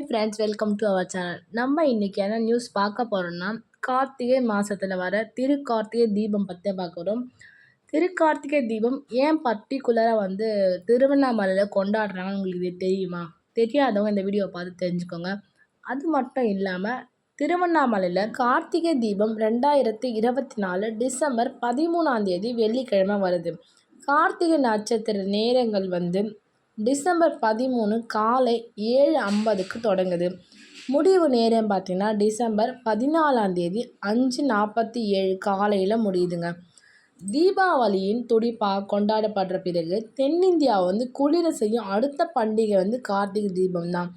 Friends welcome to our channel நம்ம இன்றைக்கி என்ன நியூஸ் பார்க்க போகிறோம்னா கார்த்திகை மாதத்தில் வர திருக்கார்த்திகை தீபம் பற்றி பார்க்குறோம் திருக்கார்த்திகை தீபம் ஏன் பர்டிகுலராக வந்து திருவண்ணாமலையில் கொண்டாடுறாங்கன்னு உங்களுக்கு இது தெரியுமா? தெரியாதவங்க இந்த வீடியோவை பார்த்து தெரிஞ்சுக்கோங்க. அது மட்டும் இல்லாமல் திருவண்ணாமலையில் கார்த்திகை தீபம் ரெண்டாயிரத்தி இருபத்தி நாலு டிசம்பர் பதிமூணாம் தேதி வெள்ளிக்கிழமை வருது. கார்த்திகை நட்சத்திர நேரங்கள் வந்து டிசம்பர் பதிமூணு காலை ஏழு ஐம்பதுக்கு தொடங்குது. முடிவு நேரம் பார்த்திங்கன்னா டிசம்பர் பதினாலாம் தேதி அஞ்சு நாற்பத்தி ஏழு காலையில் முடியுதுங்க. தீபாவளியின் துடிப்பாக கொண்டாடப்படுற பிறகு தென்னிந்தியாவை வந்து குளிர செய்யும் அடுத்த பண்டிகை வந்து கார்த்திகை தீபம் தான்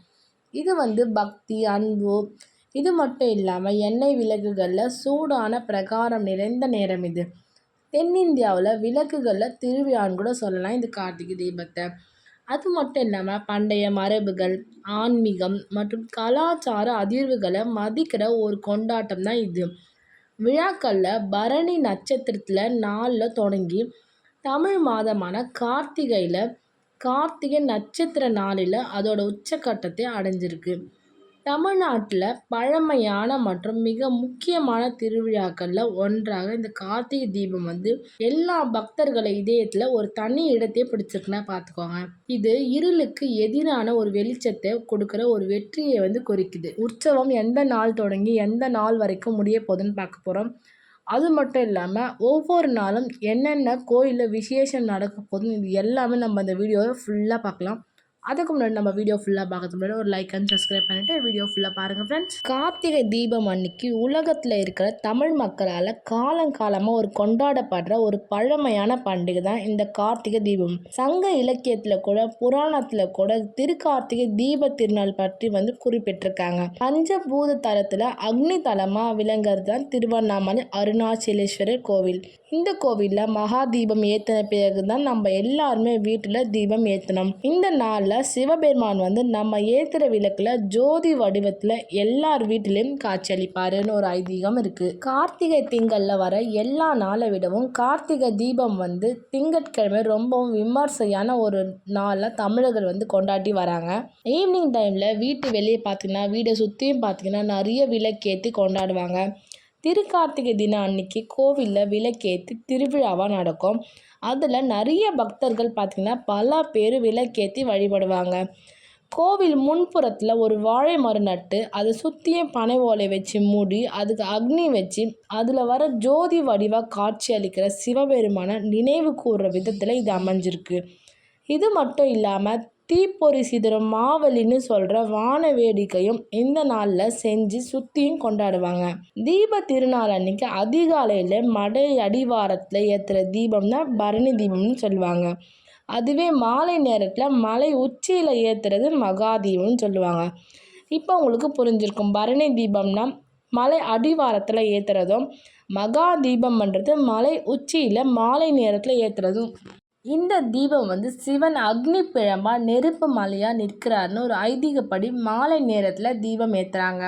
இது வந்து பக்தி அன்பு இது மட்டும் இல்லாமல் எண்ணெய் விளக்குகளில் சூடான பிரகாரம் நிறைந்த நேரம் இது. தென்னிந்தியாவில் விளக்குகளில் திருவிழான்னு கூட சொல்லலாம் இந்த கார்த்திகை தீபத்தை. அது மட்டும் இல்லாமல் பண்டைய மரபுகள் ஆன்மீகம் மற்றும் கலாச்சார அதிர்வுகளை மதிக்கிற ஒரு கொண்டாட்டம் தான் இது. விழாக்களில் பரணி நட்சத்திரத்தில் நாளில் தொடங்கி தமிழ் மாதமான கார்த்திகையில் கார்த்திகை நட்சத்திர நாளில் அதோட உச்சக்கட்டத்தை அடைஞ்சிருக்கு. தமிழ்நாட்டில் பழமையான மற்றும் மிக முக்கியமான திருவிழாக்களில் ஒன்றாக இந்த கார்த்திகை தீபம் வந்து எல்லா பக்தர்களை இதயத்தில் ஒரு தனி இடத்தையே பிடிச்சிருக்குன்னா பார்த்துக்கோங்க இது இருளுக்கு எதிரான ஒரு வெளிச்சத்தை கொடுக்குற ஒரு வெற்றியை வந்து குறிக்குது. உற்சவம் எந்த நாள் தொடங்கி எந்த நாள் வரைக்கும் முடிய போகுதுன்னு பார்க்க போகிறோம் அது மட்டும் இல்லாமல் ஒவ்வொரு நாளும் என்னென்ன கோயிலில் விசேஷம் நடக்க போகுதுன்னு இது எல்லாமே நம்ம அந்த வீடியோவை ஃபுல்லாக பார்க்கலாம். அதுக்கு முன்னாடி நம்ம வீடியோ ஃபுல்லாக பார்க்கறது முன்னாடி ஒரு லைக் அண்ட் சப்ஸ்கிரைப் பண்ணிவிட்டு வீடியோ ஃபுல்லாக பாருங்கள் ஃப்ரெண்ட்ஸ் கார்த்திகை தீபம் அன்னைக்கு உலகத்தில் இருக்கிற தமிழ் மக்களால் காலங்காலமாக ஒரு கொண்டாடப்படுற ஒரு பழமையான பண்டிகை தான் இந்த கார்த்திகை தீபம். சங்க இலக்கியத்தில் கூட புராணத்தில் கூட திருக்கார்த்திகை தீப திருநாள் பற்றி வந்து குறிப்பிட்டிருக்காங்க. பஞ்சபூத தலத்தில் அக்னி தலமாக விளங்குறது தான் திருவண்ணாமலை அருணாச்சலேஸ்வரர் கோவில். இந்த கோவிலில் மகா தீபம் ஏற்றின பிறகு தான் நம்ம எல்லாருமே வீட்டில் தீபம் ஏற்றணும் இந்த நாளில் சிவபெருமான் வந்து நம்ம ஏற்றுற விளக்கில் ஜோதி வடிவத்தில் எல்லார் வீட்டிலையும் காட்சியளிப்பாருன்னு ஒரு ஐதீகம் இருக்குது கார்த்திகை திங்களில் வர எல்லா நாளை விடவும் கார்த்திகை தீபம் வந்து திங்கட்கிழமை ரொம்பவும் விமர்சையான ஒரு நாளாக தமிழர்கள் வந்து கொண்டாடி வராங்க. ஈவினிங் டைமில் வீட்டு வெளியே பார்த்தீங்கன்னா வீடை சுற்றியும் பார்த்தீங்கன்னா நிறைய விளக்கேற்றி கொண்டாடுவாங்க. திருக்கார்த்திகை தினம் அன்னைக்கு கோவிலில் விளக்கேற்றி திருவிழாவாக நடக்கும். அதில் நிறைய பக்தர்கள் பார்த்திங்கன்னா பல பேர் விளக்கேற்றி வழிபடுவாங்க. கோவில் முன்புறத்தில் ஒரு வாழை மரம் நட்டு அதை சுற்றியும் பனை ஓலை வச்சு மூடி அதுக்கு அக்னி வச்சு அதில் வர ஜோதி வடிவாக காட்சி அளிக்கிற சிவபெருமான நினைவு கூறுற விதத்தில் இது அமைஞ்சிருக்கு. இது மட்டும் இல்லாமல் தீப்பொறி சிதறும் மாவலின்னு சொல்கிற வான வேடிக்கையும் இந்த நாளில் செஞ்சு சுற்றியும் கொண்டாடுவாங்க. தீப திருநாள் அன்னைக்கு அதிகாலையில் மடை அடிவாரத்தில் ஏற்றுற தீபம் தான் பரணி தீபம்னு சொல்லுவாங்க. அதுவே மாலை நேரத்தில் மலை உச்சியில் ஏற்றுறது மகா தீபம்னு சொல்லுவாங்க. இப்போ உங்களுக்கு புரிஞ்சிருக்கும். பரணி தீபம்னா மலை அடிவாரத்தில் ஏற்றுறதும் மகா தீபம்ன்றது மலை உச்சியில் மாலை நேரத்தில் ஏற்றுறதும் இந்த தீபம் வந்து சிவன் அக்னி பிழம்பாக நெருப்பு மலையாக நிற்கிறாருன்னு ஒரு ஐதீகப்படி மாலை நேரத்தில் தீபம் ஏற்றுறாங்க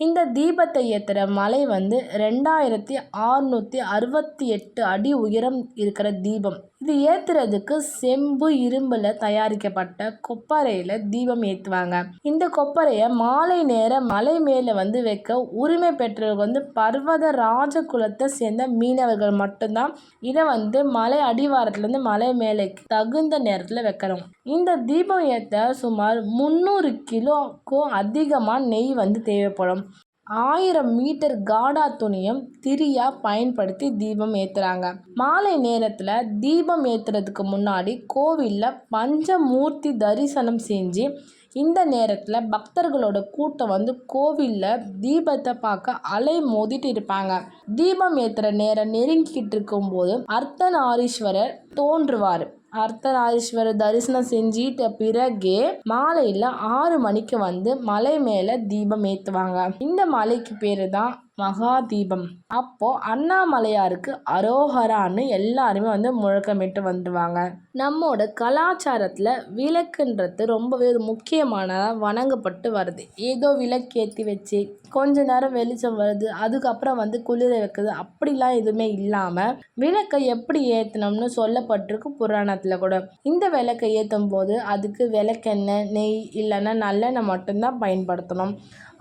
இந்த தீபத்தை ஏற்றுற மலை வந்து ரெண்டாயிரத்தி ஆறுநூற்றி அறுபத்தி எட்டு அடி உயரம் இருக்கிற தீபம். இது ஏற்றுறதுக்கு செம்பு இரும்பில் தயாரிக்கப்பட்ட கொப்பரையில் தீபம் ஏற்றுவாங்க இந்த கொப்பரையை மாலை நேர மலை மேலே வந்து வைக்க உரிமை பெற்றவர்கள் வந்து பர்வத ராஜகுலத்தை சேர்ந்த மீனவர்கள் மட்டும்தான் இதை வந்து மலை அடிவாரத்துலேருந்து மலை மேலே தகுந்த நேரத்தில் வைக்கணும். இந்த தீபம் ஏற்ற சுமார் முந்நூறு கிலோக்கும் அதிகமாக நெய் வந்து தேவைப்படும். ஆயிரம் மீட்டர் காடா துணியும் திரியாக பயன்படுத்தி தீபம் ஏற்றுறாங்க மாலை நேரத்தில் தீபம் ஏற்றுறதுக்கு முன்னாடி கோவிலில் பஞ்சமூர்த்தி தரிசனம் செஞ்சு இந்த நேரத்தில் பக்தர்களோட கூட்டம் வந்து கோவிலில் தீபத்தை பார்க்க அலை மோதிட்டு இருப்பாங்க. தீபம் ஏற்றுற நேரம் நெருங்கிக்கிட்டு இருக்கும்போது அர்த்தநாரீஸ்வரர் தோன்றுவார். அர்த்தநாரீஸ்வரர் தரிசனம் செஞ்சிட்ட பிறகே மாலையில் ஆறு மணிக்கு வந்து மலை மேலே தீபம் ஏற்றுவாங்க இந்த மலைக்கு பேர் தான் மகா தீபம். அப்போ அண்ணாமலையாருக்கு அரோஹரான்னு எல்லாருமே வந்து முழக்கமிட்டு வந்துடுவாங்க நம்மோட கலாச்சாரத்தில் விளக்குன்றது ரொம்பவே ஒரு முக்கியமானதாக வணங்கப்பட்டு வருது. ஏதோ விளக்கேற்றி வச்சு கொஞ்ச நேரம் வெளிச்சம் வருது அதுக்கப்புறம் வந்து குளிர வைக்குது. அப்படிலாம் எதுவுமே இல்லாமல் விளக்கை எப்படி ஏற்றணும்னு சொல்லப்பட்டிருக்கு புராணத்தில் கூட. இந்த விளக்கை ஏற்றும் போது அதுக்கு விளக்கெண்ணெய் நெய் இல்லைன்னா நல்லெண்ணெய் மட்டும்தான் பயன்படுத்தணும்.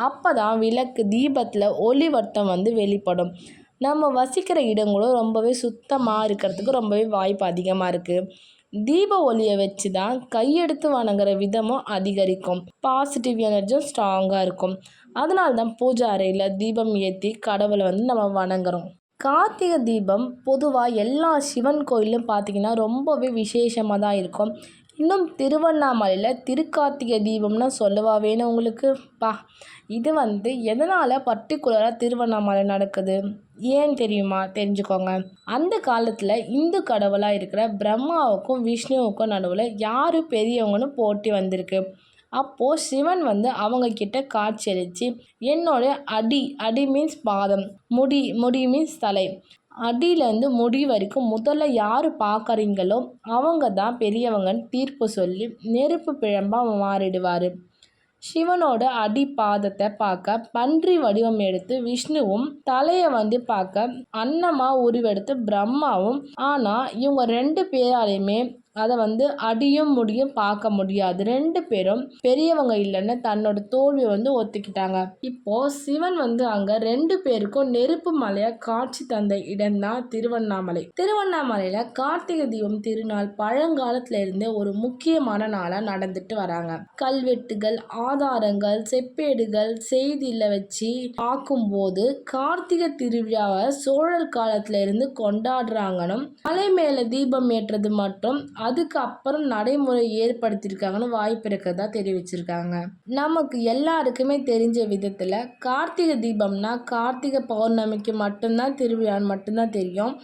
அப்போ தான் விளக்கு தீபத்தில் ஒளி வட்டம் வந்து வெளிப்படும். நம்ம வசிக்கிற இடங்களும் ரொம்பவே சுத்தமாக இருக்கிறதுக்கு ரொம்பவே வாய்ப்பு அதிகமாக இருக்குது தீப ஒளியை வச்சு தான் கையெடுத்து வணங்குற விதமும் அதிகரிக்கும். பாசிட்டிவ் எனர்ஜியும் ஸ்ட்ராங்காக இருக்கும். அதனால தான் பூஜை அறையில் தீபம் ஏற்றி கடவுளை வந்து நம்ம வணங்குறோம். கார்த்திகை தீபம் பொதுவாக எல்லா சிவன் கோயிலும் பார்த்திங்கன்னா ரொம்பவே விசேஷமாக தான் இருக்கும். இன்னும் திருவண்ணாமலையில் திருக்கார்த்திகை தீபம்னு சொல்லவா வேணும் உங்களுக்கு? பா இது வந்து எதனால் பர்டிகுலராக திருவண்ணாமலை நடக்குது? ஏன் தெரியுமா? தெரிஞ்சுக்கோங்க. அந்த காலத்தில் இந்து கடவுளாக இருக்கிற பிரம்மாவுக்கும் விஷ்ணுவுக்கும் நடுவில் யார் பெரியவங்கன்னு போட்டி வந்திருக்கு. அப்போது சிவன் வந்து அவங்க கிட்ட காட்சியளித்து என்னோட அடி அடி மீன்ஸ் பாதம் முடி முடி மீன்ஸ் தலை. அடியிலேருந்து முடி வரைக்கும் முதல்ல யார் பார்க்குறீங்களோ அவங்க தான் பெரியவங்கன்னு தீர்ப்பு சொல்லி நெருப்பு பிழம்பாக மாறிடுவார். சிவனோட அடி பாதத்தை பார்க்க பன்றி வடிவம் எடுத்து விஷ்ணுவும் தலையை வந்து பார்க்க அன்னமாக உருவெடுத்து பிரம்மாவும். ஆனால் இவங்க ரெண்டு பேராலையுமே அதை வந்து அடியும் முடியும் பார்க்க முடியாது. ரெண்டு பேரும் பெரியவங்க இல்லைன்னு தன்னோட தோல்வியை வந்து ஒத்துக்கிட்டாங்க. இப்போ சிவன் வந்து அங்க ரெண்டு பேருக்கும் நெருப்பு மலையா காட்சி தந்த இடம்தான் திருவண்ணாமலை. திருவண்ணாமலையில கார்த்திகை தீபம் திருநாள் பழங்காலத்துல இருந்தே ஒரு முக்கியமான நாளா நடந்துட்டு வராங்க. கல்வெட்டுகள் ஆதாரங்கள் செப்பேடுகள் செய்தியில வச்சு பார்க்கும்போது கார்த்திகை திருவிழாவை சோழர் காலத்துல இருந்து கொண்டாடுறாங்கன்னு மலை மேல தீபம் ஏற்றது மட்டும் அதுக்கு அப்புறம் நடைமுறை ஏற்படுத்தியிருக்காங்கன்னு வாய்ப்பிருக்கிறதா தெரிவிச்சிருக்காங்க. நமக்கு எல்லாருக்குமே தெரிஞ்ச விதத்தில் கார்த்திகை தீபம்னா கார்த்திகை பௌர்ணமிக்கு மட்டும்தான் திருவிழான்னு மட்டும்தான் தெரியும்.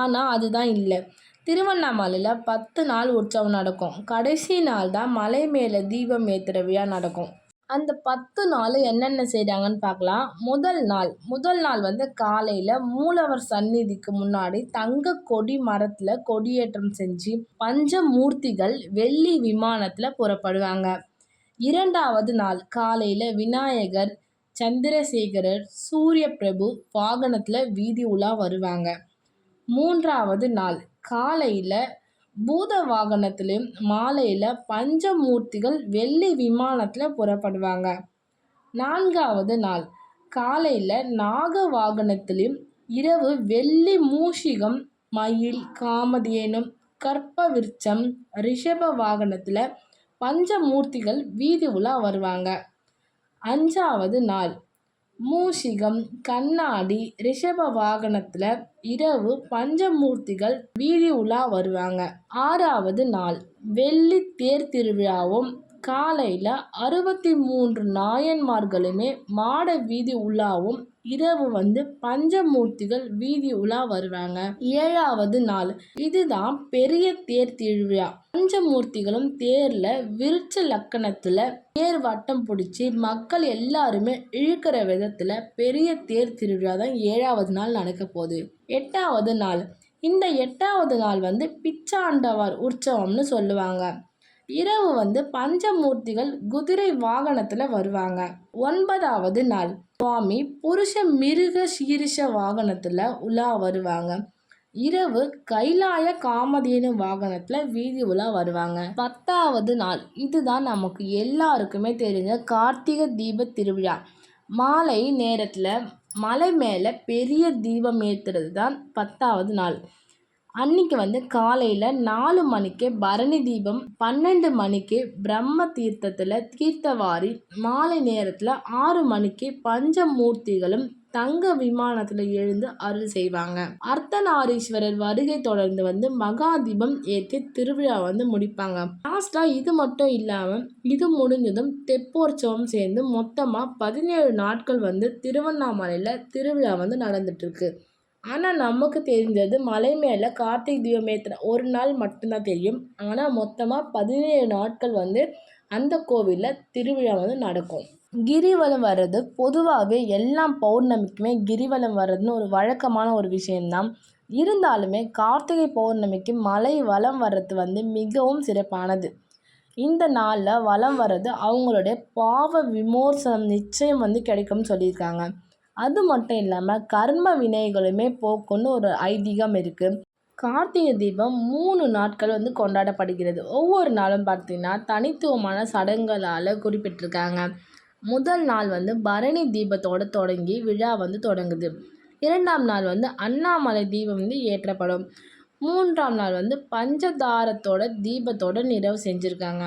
ஆனால் அதுதான் இல்லை. திருவண்ணாமலையில் பத்து நாள் உற்சவம் நடக்கும். கடைசி நாள் தான் மலை மேலே தீபம் ஏற்றுற விழா நடக்கும். அந்த பத்து நாள் என்னென்ன செய்கிறாங்கன்னு பார்க்கலாம். முதல் நாள் முதல் நாள் வந்து காலையில் மூலவர் சந்நிதிக்கு முன்னாடி தங்க கொடி மரத்தில் கொடியேற்றம் செஞ்சு பஞ்ச மூர்த்திகள் வெள்ளி விமானத்தில் புறப்படுவாங்க. இரண்டாவது நாள் காலையில் விநாயகர் சந்திரசேகரர் சூரிய பிரபு வாகனத்தில் வீதி உலா வருவாங்க. மூன்றாவது நாள் காலையில் பூத வாகனத்திலையும் மாலையில் பஞ்சமூர்த்திகள் வெள்ளி விமானத்தில் புறப்படுவாங்க. நான்காவது நாள். காலையில் நாக வாகனத்திலையும் இரவு வெள்ளி மூஷிகம் மயில் காமதேனும் கற்ப விருட்சம் ரிஷப வாகனத்தில் பஞ்சமூர்த்திகள் வீதி உலா வருவாங்க. அஞ்சாவது நாள். மூஷிகம் கண்ணாடி ரிஷப வாகனத்தில் இரவு பஞ்சமூர்த்திகள் வீதி உலா வருவாங்க. ஆறாவது நாள் வெள்ளி தேர் திருவிழாவும் காலையில் அறுபத்தி மூன்று நாயன்மார்களுமே மாட வீதி உலாவும் இரவு வந்து பஞ்சமூர்த்திகள் வீதி உலா வருவாங்க. ஏழாவது நாள். இதுதான் பெரிய தேர் திருவிழா. பஞ்சமூர்த்திகளும் தேர்ல விருட்ச லக்கணத்துல தேர் வட்டம் பிடிச்சி மக்கள் எல்லாருமே இழுக்கிற விதத்துல பெரிய தேர் திருவிழா தான் ஏழாவது நாள் நடக்க போகுது. எட்டாவது நாள். இந்த எட்டாவது நாள் வந்து பிச்சாண்டவர் உற்சவம்னு சொல்லுவாங்க. இரவு வந்து பஞ்சமூர்த்திகள் குதிரை வாகனத்தில் வருவாங்க. ஒன்பதாவது நாள் சுவாமி புருஷ மிருக சீரிஷ வாகனத்தில் உலா வருவாங்க. இரவு கைலாய காமதேனு வாகனத்தில் வீதி உலா வருவாங்க. பத்தாவது நாள் இதுதான் நமக்கு எல்லாருக்குமே தெரிஞ்ச கார்த்திகை தீப திருவிழா. மாலை நேரத்தில் மலை மேலே பெரிய தீபம் ஏற்றுறது தான் பத்தாவது நாள். அன்னைக்கு வந்து காலையில் நாலு மணிக்கு பரணி தீபம் பன்னெண்டு மணிக்கு பிரம்ம தீர்த்தத்தில் தீர்த்தவாரி மாலை நேரத்தில் ஆறு மணிக்கு பஞ்சமூர்த்திகளும் தங்க விமானத்தில் எழுந்து அருள் செய்வாங்க. அர்த்தநாரீஸ்வரர் வருகை தொடர்ந்து வந்து மகாதீபம் ஏற்றி திருவிழா வந்து முடிப்பாங்க. லாஸ்ட்டாக இது மட்டும் இல்லாமல் இது முடிஞ்சதும் தெப்போற்சவம் சேர்ந்து மொத்தமாக பதினேழு நாட்கள் வந்து திருவண்ணாமலையில் திருவிழா வந்து நடந்துட்டுருக்கு ஆனால் நமக்கு தெரிஞ்சது மலை மேலே கார்த்திகை தீபம் ஏற்றின ஒரு நாள் மட்டும்தான் தெரியும். ஆனால் மொத்தமாக பதினேழு நாட்கள் வந்து அந்த கோவிலில் திருவிழா வந்து நடக்கும். கிரிவலம் வர்றது பொதுவாகவே எல்லா பௌர்ணமிக்குமே கிரிவலம் வர்றதுன்னு ஒரு வழக்கமான ஒரு விஷயந்தான் இருந்தாலுமே கார்த்திகை பௌர்ணமிக்கு மலை வலம் வர்றது வந்து மிகவும் சிறப்பானது. இந்த நாளில் வலம் வர்றது அவங்களுடைய பாவ விமோசனம் நிச்சயம் வந்து கிடைக்கும்னு சொல்லியிருக்காங்க. அது மட்டும் இல்லாமல் கர்ம வினைகளுமே போக்கும்னு ஒரு ஐதீகம் இருக்குது கார்த்திகை தீபம் மூணு நாட்கள் வந்து கொண்டாடப்படுகிறது. ஒவ்வொரு நாளும் பார்த்திங்கன்னா தனித்துவமான சடங்குகளால் குறிப்பிட்டிருக்காங்க. முதல் நாள் வந்து பரணி தீபத்தோடு தொடங்கி விழா வந்து தொடங்குது. இரண்டாம் நாள் வந்து அண்ணாமலை தீபம் வந்து ஏற்றப்படும். மூன்றாம் நாள் வந்து பஞ்சதாரத்தோட தீபத்தோட நிறைவு செஞ்சுருக்காங்க.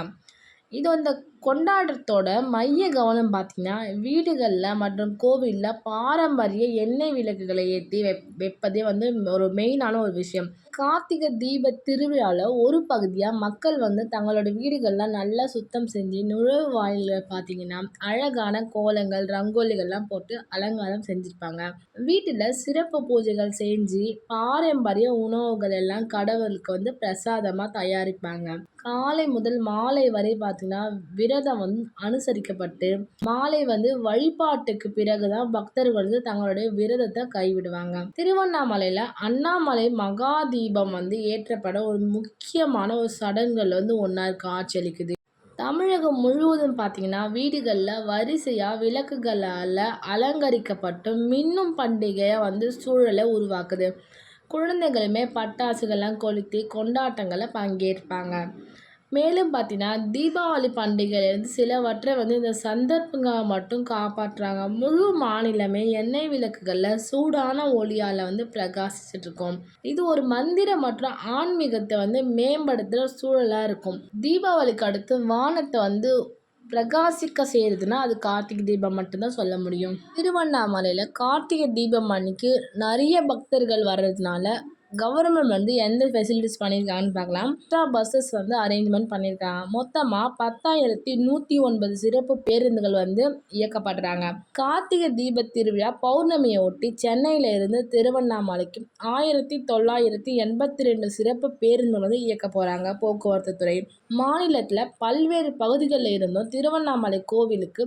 இது இந்த கொண்டாட்டத்தோட மைய கவனம் பார்த்திங்கன்னா வீடுகளில் மற்றும் கோவிலில் பாரம்பரிய எண்ணெய் விளக்குகளை ஏற்றி வெப் வைப்பதே வந்து ஒரு மெயினான ஒரு விஷயம். கார்த்திகை தீப திருவிழாவில் ஒரு பகுதியாக மக்கள் வந்து தங்களோட வீடுகளில் நல்லா சுத்தம் செஞ்சு நுழைவு வாயிலில் பார்த்தீங்கன்னா அழகான கோலங்கள் ரங்கோலிகள்லாம் போட்டு அலங்காரம் செஞ்சுருப்பாங்க. வீட்டில் சிறப்பு பூஜைகள் செஞ்சு பாரம்பரிய உணவுகள் எல்லாம் கடவுளுக்கு வந்து பிரசாதமாக தயாரிப்பாங்க. காலை முதல் மாலை வரை பார்த்திங்கன்னா விரதம் வந்து அனுசரிக்கப்பட்டு மாலை வந்து வழிபாட்டுக்கு பிறகுதான் பக்தர்கள் வந்து தங்களுடைய விரதத்தை கைவிடுவாங்க. திருவண்ணாமலையில் அண்ணாமலை மகா தீபம் வந்து ஏற்றப்பட ஒரு முக்கியமான ஒரு சடங்குகள் வந்து ஒன்றா காட்சியளிக்குது தமிழகம் முழுவதும் பார்த்திங்கன்னா வீடுகளில் வரிசையாக விளக்குகளால் அலங்கரிக்கப்பட்டு மின்னும் பண்டிகையை வந்து சூழலை உருவாக்குது. குழந்தைகளுமே பட்டாசுகள்லாம் கொளுத்தி கொண்டாட்டங்களில் பங்கேற்பாங்க. மேலும் பார்த்தீங்கன்னா தீபாவளி பண்டிகையிலேருந்து சிலவற்றை வந்து இந்த சந்தர்ப்பங்களை மட்டும் காப்பாற்றுறாங்க. முழு மாநிலமே எண்ணெய் விளக்குகளில் சூடான ஒளியால் வந்து பிரகாசிச்சுட்ருக்கோம். இது ஒரு மந்திரம் மற்றும் ஆன்மீகத்தை வந்து மேம்படுத்துகிற சூழலாக இருக்கும். தீபாவளிக்கு அடுத்து வானத்தை வந்து பிரகாசிக்க செய்கிறதுனா அது கார்த்திகை தீபம் மட்டும்தான் சொல்ல முடியும். திருவண்ணாமலையில் கார்த்திகை தீபம் அன்னைக்கு நிறைய பக்தர்கள் வர்றதுனால கவர்மெண்ட் வந்து எந்த ஃபெசிலிட்டிஸ் பண்ணியிருக்காங்கன்னு பார்க்கலாம். எக்ஸ்ட்ரா பஸ்ஸஸ் வந்து அரேஞ்ச்மெண்ட் பண்ணியிருக்காங்க மொத்தமாக பத்தாயிரத்தி நூற்றி ஒன்பது சிறப்பு பேருந்துகள் வந்து இயக்கப்படுறாங்க. கார்த்திகை தீப திருவிழா பௌர்ணமியை ஒட்டி சென்னையில் இருந்து திருவண்ணாமலைக்கு ஆயிரத்தி தொள்ளாயிரத்தி எண்பத்தி ரெண்டு சிறப்பு பேருந்துகள் வந்து இயக்க போகிறாங்க போக்குவரத்து துறை. மாநிலத்தில் பல்வேறு பகுதிகளில் இருந்தும் திருவண்ணாமலை கோவிலுக்கு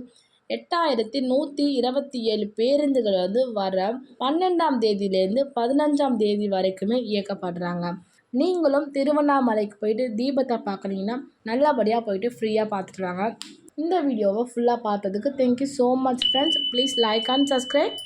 எட்டாயிரத்தி நூற்றி இருபத்தி ஏழு பேருந்துகள் வந்து வர பன்னெண்டாம் தேதியிலேருந்து பதினஞ்சாம் தேதி வரைக்குமே இயக்கப்படுறாங்க. நீங்களும் திருவண்ணாமலைக்கு போயிட்டு தீபத்தை பார்க்குறீங்கன்னா நல்லபடியாக போயிட்டு ஃப்ரீயாக பார்த்துட்டு வாங்க இந்த வீடியோவை ஃபுல்லாக பார்த்ததுக்கு thank you so much friends please like and subscribe